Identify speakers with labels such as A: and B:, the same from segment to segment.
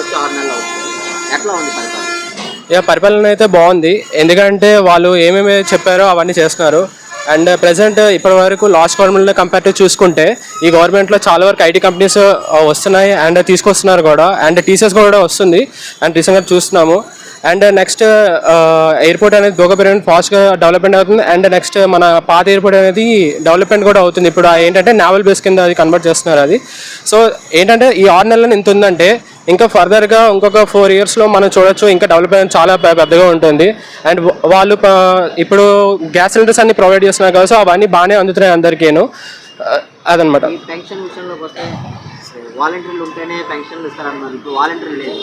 A: వచ్చి ఆరు నెలలు అవుతుంది ఎట్లా ఉంది పరిపాలన
B: ఇక పరిపాలన అయితే బాగుంది. ఎందుకంటే వాళ్ళు ఏమేమి చెప్పారో అవన్నీ చేస్తున్నారు. అండ్ ప్రజెంట్ ఇప్పటి వరకు లాస్ట్ గవర్నమెంట్లో కంపేర్ చూసుకుంటే ఈ గవర్నమెంట్లో చాలా వరకు ఐటీ కంపెనీస్ వస్తున్నాయి అండ్ తీసుకొస్తున్నారు కూడా. అండ్ టీసీఎస్ కూడా వస్తుంది. అండ్ రీసెంట్గా చూస్తున్నాము. అండ్ నెక్స్ట్ ఎయిర్పోర్ట్ అనేది భోగపురం ఫాస్ట్గా డెవలప్మెంట్ అవుతుంది. అండ్ నెక్స్ట్ మన పాత ఎయిర్పోర్ట్ అనేది డెవలప్మెంట్ కూడా అవుతుంది. ఇప్పుడు ఏంటంటే నావల్ బేస్ కింద అది కన్వర్ట్ చేస్తున్నారు అది. సో ఏంటంటే ఈ ఆరు నెలలను ఇంత ఉందంటే ఇంకా ఫర్దర్గా ఇంకొక ఫోర్ ఇయర్స్లో మనం చూడొచ్చు ఇంకా డెవలప్మెంట్ చాలా పెద్దగా ఉంటుంది. అండ్ వాళ్ళు ఇప్పుడు గ్యాస్ సిలిండర్స్ అన్ని ప్రొవైడ్ చేస్తున్నారు కదా సో అవన్నీ బాగానే అందుతున్నాయి అందరికీను. అదనమాట.
A: వాలంటీర్లు ఉంటేనే పెన్షన్లు ఇస్తారన్నారు. ఇప్పుడు వాలంటీర్లు లేదు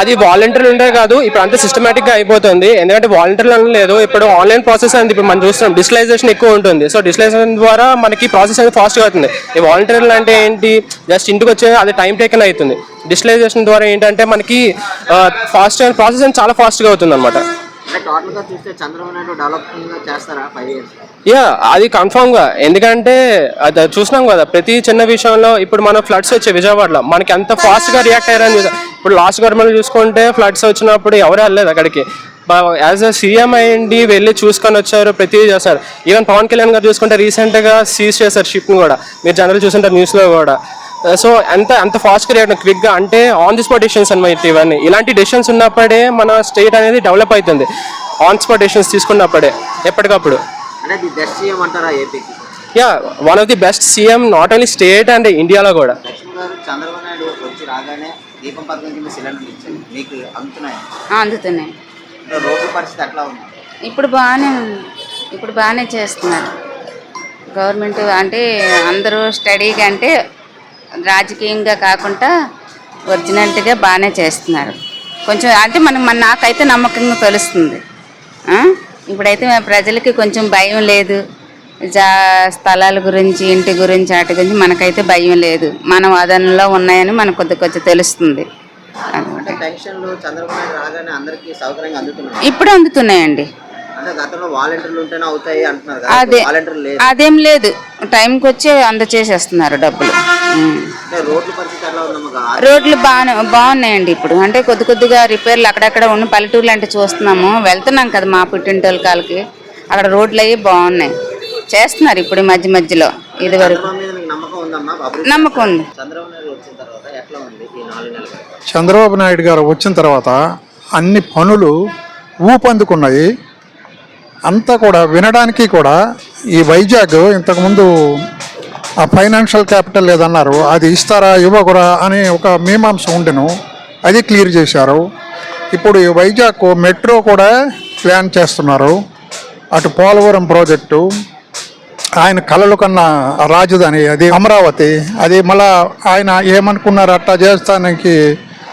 B: అది వాలంటీర్లు ఉంటే కాదు ఇప్పుడు అంతా సిస్టమేటిక్గా అయిపోతుంది. ఎందుకంటే వాలంటీర్లు అని లేదు ఇప్పుడు ఆన్లైన్ ప్రాసెస్ అనేది ఇప్పుడు మనం చూస్తున్నాం. డిజిటలైజేషన్ ఎక్కువ ఉంటుంది. సో డిజిటలైజేషన్ ద్వారా మనకి ప్రాసెస్ అనేది ఫాస్ట్గా అవుతుంది. ఈ వాలంటీర్లు అంటే ఏంటి? జస్ట్ ఇంటికి వచ్చే అది టైం టేకన్ అవుతుంది. డిజిటలైజేషన్ ద్వారా ఏంటంటే మనకి ఫాస్ట్ ప్రాసెస్ అనేది చాలా ఫాస్ట్గా అవుతుంది అనమాట యా అది కన్ఫామ్గా. ఎందుకంటే అది చూసినాం కదా ప్రతి చిన్న విషయంలో ఇప్పుడు మన ఫ్లడ్స్ వచ్చాయి విజయవాడలో మనకి ఎంత ఫాస్ట్గా రియాక్ట్ అయ్యారని ఇప్పుడు లాస్ట్ గవర్నమెంట్ చూసుకుంటే ఫ్లడ్స్ వచ్చినప్పుడు ఎవరు వెళ్ళలేదు అక్కడికి. యాజ్ అ సీఎం అయ్యండి వెళ్ళి చూసుకొని వచ్చారు ప్రతిదీ చేస్తారు ఈవెన్ పవన్ కళ్యాణ్ గారు చూసుకుంటే రీసెంట్గా సీజ్ చేశారు షిప్ని కూడా. మీరు జనరల్ చూసుంటారు న్యూస్లో కూడా. సో ఎంత ఎంత ఫాస్ట్గా రియాక్ట్ క్విక్గా అంటే ఆన్ ది స్పాట్ డెసిషన్స్ అనమాట ఇవన్నీ. ఇలాంటి డెసిషన్స్ ఉన్నప్పుడే మన స్టేట్ అనేది డెవలప్ అవుతుంది ఆన్ స్పాట్ డెసిషన్స్ తీసుకున్నప్పుడే ఎప్పటికప్పుడు.
A: అంటే ఇది బెస్ట్ సీఎం అంటారా ఏపీకి
B: yeah one of the best CM not only state and ఇండియాలో కూడా.
A: లక్ష్మి గారు చంద్రబాబు నాయుడు వచ్చి రాగానే దీపం పథకం కింద సిలిండర్లు ఇచ్చారు. మీకు అందుతున్నాయి?
C: ఆ, అందుతున్నాయి.
A: అంటే రోడ్ల పరిస్థితి ఎట్లా ఉంది?
C: ఇప్పుడు బాగానే. ఇప్పుడు బాగానే చేస్తున్నారు. గవర్నమెంట్ అంటే అందరూ స్టడీగా అంటే రాజకీయంగా కాకుండా ఒరిజినల్గా బాగానే చేస్తున్నారు. కొంచెం అంటే మనం మన నాకైతే నమ్మకంగా తెలుస్తుంది? ఇప్పుడైతే ప్రజలకి కొంచెం భయం లేదు. జా స్థలాల గురించి ఇంటి గురించి వాటి గురించి మనకైతే భయం లేదు. మన వాదనలో ఉన్నాయని మనకు కొద్ది కొద్ది తెలుస్తుంది. ఇప్పుడు అందుతున్నాయండి.
A: గతంలో వాలంటీర్లు ఉంటేనే అవుతాయి అంటున్నారు కదా.
C: అదే.
A: ఇప్పుడు వాలంటీర్లు లేదు
C: అదేం లేదు. టైంకి వచ్చి అందచేసేస్తున్నారు డబ్బులు.
A: రోడ్ల పరిస్థితి ఎలా ఉందమ్మా
C: రోడ్లు బాగానే బాగున్నాయండి ఇప్పుడు. అంటే కొద్ది కొద్దిగా రిపేర్లు అక్కడక్కడ ఉన్న పల్లెటూర్లు అంటే చూస్తున్నాము. వెళ్తున్నాం కదా మా పుట్టింటోళ్ళ కాలకి. అక్కడ రోడ్లు అవి బాగున్నాయి. చేస్తున్నారు ఇప్పుడు ఈ మధ్య మధ్యలో ఇది వరకు.
A: నమ్మకం
C: ఉంది.
A: చంద్రబాబు నాయుడు వచ్చిన తర్వాత ఎట్లా ఉంది ఈ నాలుగు నెలలు?
D: చంద్రబాబు నాయుడు గారు వచ్చిన తర్వాత అన్ని పనులు ఊపందుకున్నాయి. అంతా కూడా వినడానికి కూడా ఈ వైజాగ్ ఇంతకుముందు ఆ ఫైనాన్షియల్ క్యాపిటల్ లేదన్నారు అది ఇస్తారా ఇవ్వకురా అని ఒక మీమాంస ఉండెను. అది క్లియర్ చేశారు. ఇప్పుడు ఈ వైజాగ్ మెట్రో కూడా ప్లాన్ చేస్తున్నారు. అటు పోలవరం ప్రాజెక్టు ఆయన కలలు కన్నా రాజధాని అది అమరావతి అది మళ్ళా ఆయన ఏమనుకున్నారు అట్టా చేస్తానికి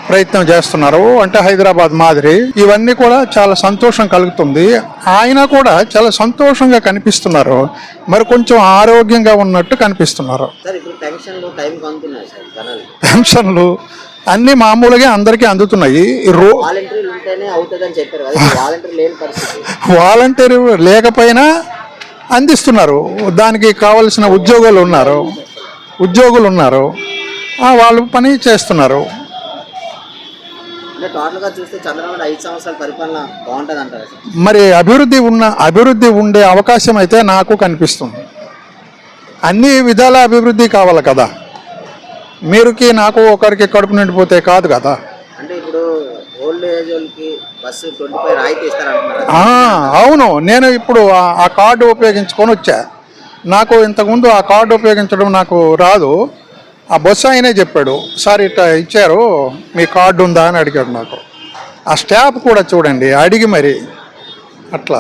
D: ప్రయత్నం చేస్తున్నారు. అంటే హైదరాబాద్ మాదిరి. ఇవన్నీ కూడా చాలా సంతోషం కలుగుతుంది. ఆయన కూడా చాలా సంతోషంగా కనిపిస్తున్నారు. మరి కొంచెం ఆరోగ్యంగా ఉన్నట్టు కనిపిస్తున్నారు.
A: పెన్షన్లు
D: అన్ని మామూలుగా అందరికీ అందుతున్నాయి. రో
A: వాలంటీర్
D: లేకపోయినా అందిస్తున్నారు. దానికి కావలసిన ఉద్యోగులు ఉన్నారు. ఉద్యోగులు ఉన్నారు. వాళ్ళు పని చేస్తున్నారు.
A: అంటే టోటల్గా చూస్తే చంద్రబాబు నాయుడు ఐదు సంవత్సరాల పరిపాలన బాగుంటది అంటారు సార్?
D: మరి అభివృద్ధి ఉన్న అభివృద్ధి ఉండే అవకాశం అయితే నాకు కనిపిస్తుంది. అన్ని విధాల అభివృద్ధి కావాలి కదా. మీరుకి నాకు ఒకరికి కడుపు నిండిపోతే కాదు కదా.
A: అంటే ఇప్పుడు ఓల్డ్ ఏజ్ వాళ్ళకి బస్సు ట్వంటీ ఫైవ్ రాయితీ ఇస్తారంటున్నారు
D: ఆ, అవును. నేను ఇప్పుడు ఆ కార్డు ఉపయోగించుకొని వచ్చా. నాకు ఇంతకుముందు ఆ కార్డు ఉపయోగించడం నాకు రాదు. ఆ బస్సు ఆయనే చెప్పాడు సార్ ఇట్లా ఇచ్చారు మీ కార్డు ఉందా? అని అడిగాడు నాకు. ఆ స్టాఫ్ కూడా చూడండి అడిగి మరి అట్లా.